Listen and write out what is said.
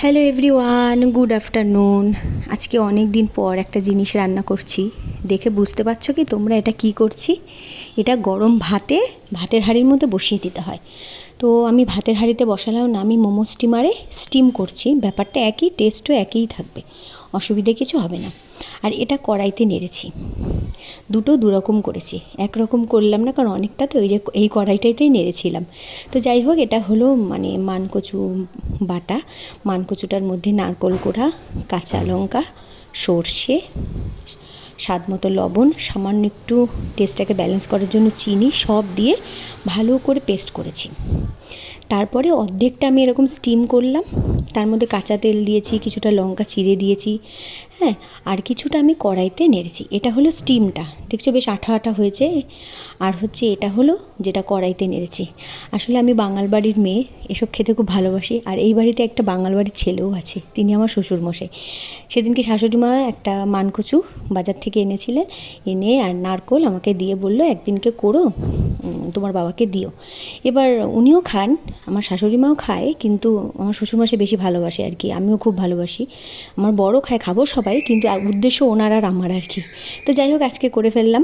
Hello everyone good afternoon আজকে অনেক দিন পর একটা জিনিস রান্না করছি। দেখে বুঝতে পারছ কি তোমরা এটা কি করছি? এটা গরম ভাতে, ভাতের হাঁড়ির মধ্যে বসিয়ে দিতে হয়। তো আমি ভাতের হাঁড়িতে বসালাম না, আমি মোমো স্টিমারে স্টিম করছি। ব্যাপারটা একই টেস্টও একই থাকবে। অসুবিধে কিছু হবে না। আর এটা কড়াইতে নেড়েছি। দুটো দুরকম করেছি। একরকম করলাম না, কারণ অনেকটা তো ওই যে, এই কড়াইটাইতেই নেড়েছিলাম। তো যাই হোক, এটা হলো মানে মানকচু বাটা, মানকচুটার মধ্যে নারকোল কোড়া কাঁচা লঙ্কা, সর্ষে, স্বাদ মতো লবণ, সামান্য একটু টেস্টটাকে ব্যালেন্স করার জন্য চিনি সব দিয়ে ভালো করে পেস্ট করেছি। তারপরে অর্ধেকটা আমি এরকম স্টিম করলাম। তার মধ্যে কাঁচা তেল দিয়েছি, কিছুটা লঙ্কা চিড়ে দিয়েছি হ্যাঁ আর কিছুটা আমি কড়াইতে নেড়েছি। এটা হলো স্টিমটা দেখছ বেশ আঠা আঠা হয়েছে। আর হচ্ছে এটা হলো যেটা কড়াইতে নেড়েছি। আসলে আমি বাঙাল বাড়ির মেয়ে, এসব খেতে খুব ভালোবাসি। আর এই বাড়িতে একটা বাঙাল বাড়ির ছেলেও আছে, তিনি আমার শ্বশুরমশাই। সেদিনকে শাশুড়ি মা একটা মানকচু বাজার থেকে এনেছিলেন এনে আর নারকোল আমাকে দিয়ে বলল, একদিনকে করো তোমার বাবাকে দিও। এবার উনিও খান, আমার শাশুড়ি মাও খায়, কিন্তু আমার শ্বশুরমশাই বেশি ভালোবাসে আর কি, আমিও খুব ভালোবাসি। আমার বড় খায়, খাব সবাই, কিন্তু উদ্দেশ্য ওনার আর আমার আর কি। তো যাই হোক, আজকে করে ফেললাম।